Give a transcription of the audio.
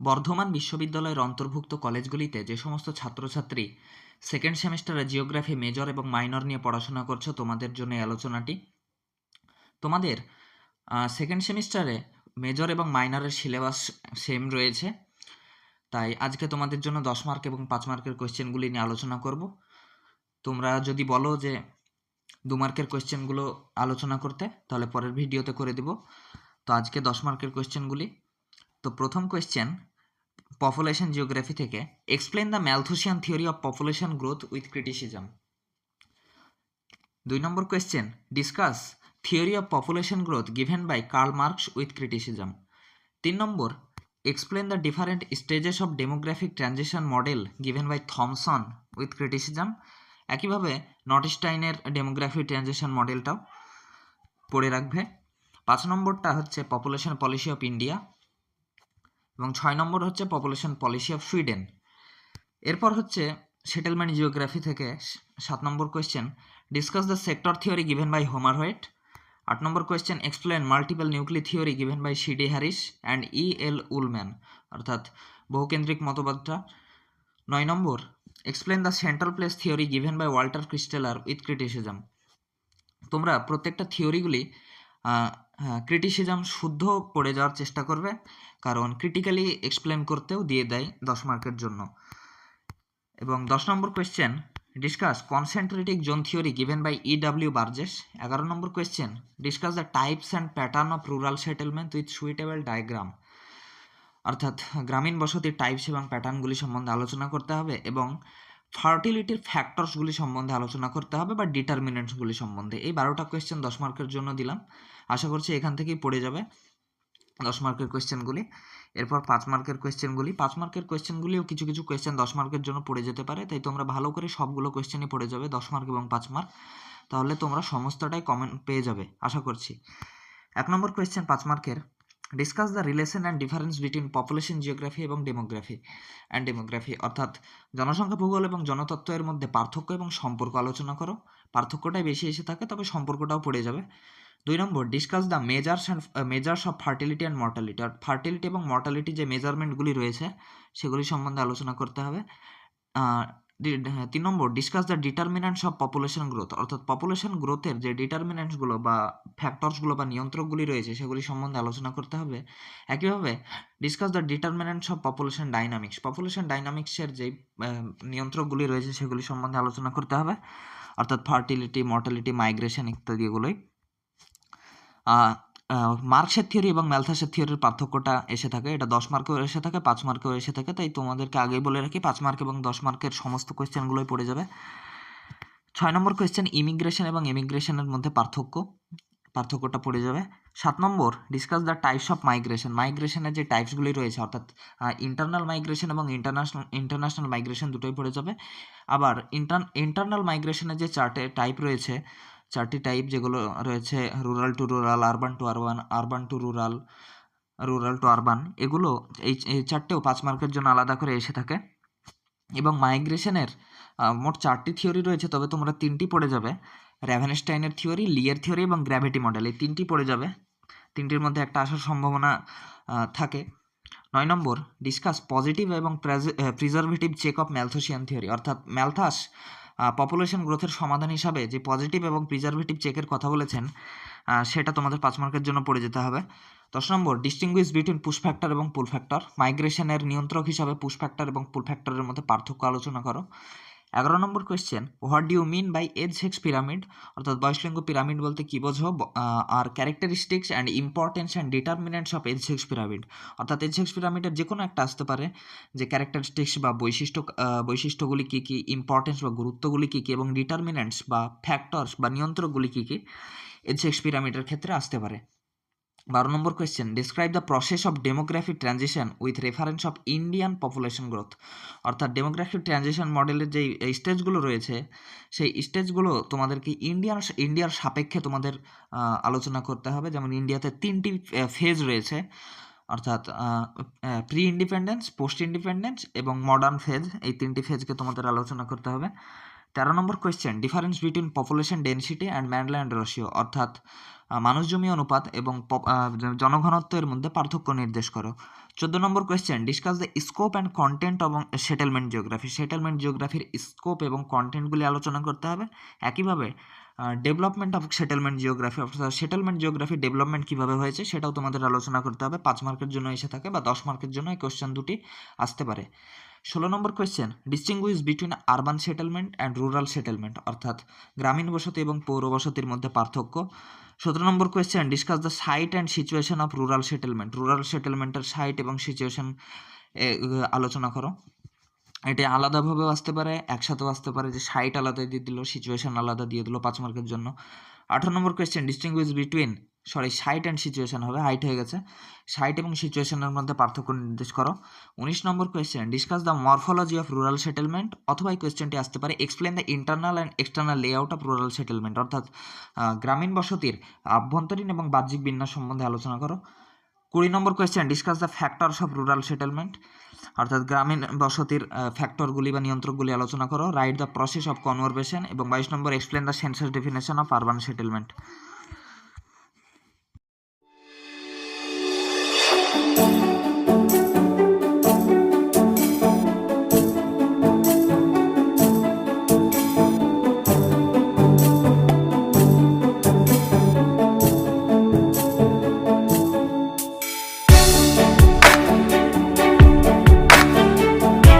বর্ধমান বিশ্ববিদ্যালয়ের অন্তর্ভুক্ত কলেজগুলিতে যে সমস্ত ছাত্রছাত্রী সেকেন্ড সেমিস্টারে জিওগ্রাফি, মেজর এবং মাইনর নিয়ে পড়াশোনা করছ, তোমাদের জন্য আলোচনাটি। তোমাদের সেকেন্ড সেমিস্টারে মেজর এবং মাইনরের সিলেবাস সেম রয়েছে, তাই আজকে তোমাদের জন্য দশ মার্ক এবং পাঁচ মার্কের কোয়েশ্চেনগুলি নিয়ে আলোচনা করব। তোমরা যদি বলো যে দু মার্কের কোয়েশ্চেনগুলো আলোচনা করতে, তাহলে পরের ভিডিওতে করে দিব। তো আজকে দশ মার্কের কোয়েশ্চেনগুলি তো প্রথম কোয়েশ্চেন পপুলেশন জিওগ্রাফি থেকে explain the Malthusian theory of population growth with criticism দুই নম্বর question discuss theory of population growth given by Karl Marx with criticism তিন নম্বর explain the different stages of demographic transition model given by Thomson with criticism একইভাবে নটিস্টাইনের demography transition মডেলটাও পড়ে রাখবে। পাঁচ নম্বরটা হচ্ছে population policy of India এবং ছয় নম্বর হচ্ছে পপুলেশন পলিসি অফ সুইডেন এরপর হচ্ছে সেটেলমেন্ট জিওগ্রাফি থেকে সাত নম্বর question discuss the sector theory given by Homer Hoyt আট নম্বর question explain multiple nuclei theory given by C D Harris and E L Ullman অর্থাৎ বহুকেন্দ্রিক মতবাদটা। নয় নম্বর explain the central place theory given by Walter Christaller with criticism তোমরা প্রত্যেকটা থিওরিগুলি criticism শুদ্ধ পড়ে যাওয়ার চেষ্টা করবে, কারণ ক্রিটিক্যালি এক্সপ্লেন করতেও দিয়ে দেয় দশ মার্কের জন্য। এবং দশ নম্বর question discuss concentric zone theory given by E W Burgess এগারো নম্বর question discuss the types and pattern of rural settlement with suitable diagram অর্থাৎ গ্রামীণ বসতির টাইপস এবং প্যাটার্নগুলি সম্বন্ধে আলোচনা করতে হবে এবং ফার্টিলিটির ফ্যাক্টরসগুলি সম্বন্ধে আলোচনা করতে হবে বা ডিটারমিনেন্টসগুলি সম্বন্ধে। এই বারোটা কোয়েশ্চেন দশ মার্কের জন্য দিলাম। আশা করছি এখান থেকেই পড়ে যাবে দশ মার্কের কোয়েশ্চেনগুলি এরপর পাঁচ মার্কের কোয়েশ্চেনগুলি পাঁচ মার্কের কোয়েশ্চেনগুলিও কিছু কিছু কোয়েশ্চেন দশ মার্কের জন্য পড়ে যেতে পারে। তাই তোমরা ভালো করে সবগুলো কোয়েশ্চেনই পড়ে যাবে, দশ মার্ক এবং পাঁচ মার্ক তাহলে তোমরা সমস্তটাই কমেন্ট পেয়ে যাবে, আশা করছি। এক নম্বর কোয়েশ্চেন পাঁচ মার্কের discuss the relation and difference between population geography এবং ডেমোগ্রাফি অ্যান্ড ডেমোগ্রাফি অর্থাৎ জনসংখ্যা, ভূগোল এবং জনতত্ত্বের মধ্যে পার্থক্য এবং সম্পর্ক আলোচনা করো। পার্থক্যটাই বেশি এসে থাকে, তবে সম্পর্কটাও পড়ে যাবে। দুই নম্বর discuss the measures and measures of fertility and mortality R fertility এবং মর্টালিটি যে মেজারমেন্টগুলি রয়েছে, সেগুলি সম্বন্ধে আলোচনা করতে হবে। তিন নম্বর discuss the determinants of population growth অর্থাৎ পপুলেশন গ্রোথের যে ডিটারমিনেন্টসগুলো বা ফ্যাক্টরসগুলো বা নিয়ন্ত্রকগুলি রয়েছে, সেগুলি সম্বন্ধে আলোচনা করতে হবে। একইভাবে discuss the determinants of population dynamics population ডাইনামিক্সের যে নিয়ন্ত্রকগুলি রয়েছে, সেগুলি সম্বন্ধে আলোচনা করতে হবে, অর্থাৎ ফার্টিলিটি মর্টালিটি মাইগ্রেশন ইত্যাদি এগুলোই। মার্কসের থিওরি এবং ম্যালথাসের থিওরির পার্থক্যটা এসে থাকে। এটা দশ মার্কেও এসে থাকে, পাঁচ মার্কেও এসে থাকে। তাই তোমাদেরকে আগেই বলে রাখি, পাঁচ মার্ক এবং দশ মার্কের সমস্ত কোয়েশ্চেনগুলোই পড়ে যাবে। ছয় নম্বর কোয়েশ্চেন, ইমিগ্রেশন এবং ইমিগ্রেশনের মধ্যে পার্থক্য। পার্থক্যটা পড়ে যাবে। সাত নম্বর discuss the types of migration মাইগ্রেশনের যে টাইপসগুলি রয়েছে, অর্থাৎ ইন্টারনাল মাইগ্রেশন এবং ইন্টারন্যাশনাল ইন্টারন্যাশনাল মাইগ্রেশন দুটোই পড়ে যাবে। আবার ইন্টার ইন্টারনাল মাইগ্রেশনের যে চার্টে টাইপ রয়েছে চারটি টাইপ যেগুলো রয়েছে rural to rural urban to urban urban to rural rural to urban এগুলো এই চারটেও পাঁচ মার্কের জন্য আলাদা করে এসে থাকে। এবং মাইগ্রেশনের মোট চারটি থিওরি রয়েছে, তবে তোমরা তিনটি পড়ে যাবে। র্যাভেনস্টাইনের থিওরি লিয়ের থিওরি এবং গ্র্যাভিটি মডেল এই তিনটি পড়ে যাবে। তিনটির মধ্যে একটা আসার সম্ভাবনা থাকে। নয় নম্বর ডিসকাস পজিটিভ এবং preservative check of Malthusian theory অর্থাৎ ম্যালথাস পপুলেশন গ্রোথের সমাধান হিসাবে যে পজিটিভ এবং প্রিজারভেটিভ চেকের কথা বলেছেন সেটা তোমাদের পাঁচ মার্কের জন্য পড়ে যেতে হবে। দশ নম্বর ডিস্টিংগুইশ বিটুইন পুশ ফ্যাক্টর এবং পুল ফ্যাক্টর মাইগ্রেশনের নিয়ন্ত্রক হিসাবে পুশ ফ্যাক্টর এবং পুল ফ্যাক্টরের মধ্যে পার্থক্য আলোচনা করো। এগারো নম্বর question what do you mean by age sex pyramid অর্থাৎ বয়সলিঙ্গ পিরামিড বলতে কী বোঝো? আর characteristics and importance and determinants of age sex pyramid অর্থাৎ এজ হেক্স পিরামিডের যে কোনো একটা আসতে পারে, যে ক্যারেক্টারিস্টিক্স বা বৈশিষ্ট্য বৈশিষ্ট্যগুলি কী কী ইম্পর্টেন্স বা গুরুত্বগুলি কী কী, এবং ডিটারমিনেন্টস বা ফ্যাক্টরস বা নিয়ন্ত্রকগুলি কী কী এজ হেক্স পিরামিডের ক্ষেত্রে আসতে পারে। বারো নম্বর question describe the process of demography transition with reference of Indian population growth অর্থাৎ ডেমোগ্রাফিক ট্রানজিশন মডেলের যেই স্টেজগুলো রয়েছে, সেই স্টেজগুলো তোমাদেরকে ইন্ডিয়ান ইন্ডিয়ার সাপেক্ষে তোমাদের আলোচনা করতে হবে। যেমন ইন্ডিয়াতে তিনটি ফেজ রয়েছে। অর্থাৎ প্রি ইন্ডিপেন্ডেন্স পোস্ট ইন্ডিপেন্ডেন্স এবং মডার্ন ফেজ এই তিনটি ফেজকে তোমাদের আলোচনা করতে হবে। তেরো নম্বর question difference between population density and man land ratio অর্থাৎ মানুষ জমি অনুপাত এবং জনঘনত্বের মধ্যে পার্থক্য নির্দেশ করো। চোদ্দ নম্বর question discuss the scope and content এবং সেটেলমেন্ট জিওগ্রাফি সেটেলমেন্ট জিওগ্রাফির স্কোপ এবং কন্টেন্টগুলি আলোচনা করতে হবে। একইভাবে ডেভেলপমেন্ট অফ সেটেলমেন্ট জিওগ্রাফি অর্থাৎ সেটেলমেন্ট জিওগ্রাফি ডেভেলপমেন্ট কীভাবে হয়েছে সেটাও তোমাদের আলোচনা করতে হবে। পাঁচ মার্কের জন্য এসে থাকে বা দশ মার্কের জন্য এই কোয়েশ্চেন দুটি আসতে পারে। ষোলো নম্বর question distinguish between urban settlement and rural settlement অর্থাৎ গ্রামীণ বসতি এবং পৌর বসতির মধ্যে পার্থক্য। সতেরো নম্বর question discuss the site and situation of rural settlement rural সেটেলমেন্টের site এবং সিচুয়েশন আলোচনা করো। এটি আলাদাভাবেও আসতে পারে, একসাথেও আসতে পারে, যে সাইট আলাদা দিয়ে দিল সিচুয়েশন আলাদা দিয়ে দিল, পাঁচ মার্কের জন্য। আঠারো নম্বর question distinguish between sorry site and situation হবে হাইট হয়ে গেছে। সাইট এবং সিচুয়েশনের মধ্যে পার্থক্য নির্দেশ করো। উনিশ নম্বর question discuss the morphology of rural settlement অথবা এই কোয়েশ্চেনটি আসতে পারে। Explain the internal and external layout of rural settlement অর্থাৎ গ্রামীণ বসতির আভ্যন্তরীণ এবং বাহ্যিক বিন্যাস সম্বন্ধে আলোচনা করো। কুড়ি নম্বর question discuss the factors of rural settlement অর্থাৎ গ্রামীণ বসতির ফ্যাক্টরগুলি বা নিয়ন্ত্রকগুলি আলোচনা করো। Write the process of conurbation এবং বাইশ নম্বর explain the census definition of urban settlement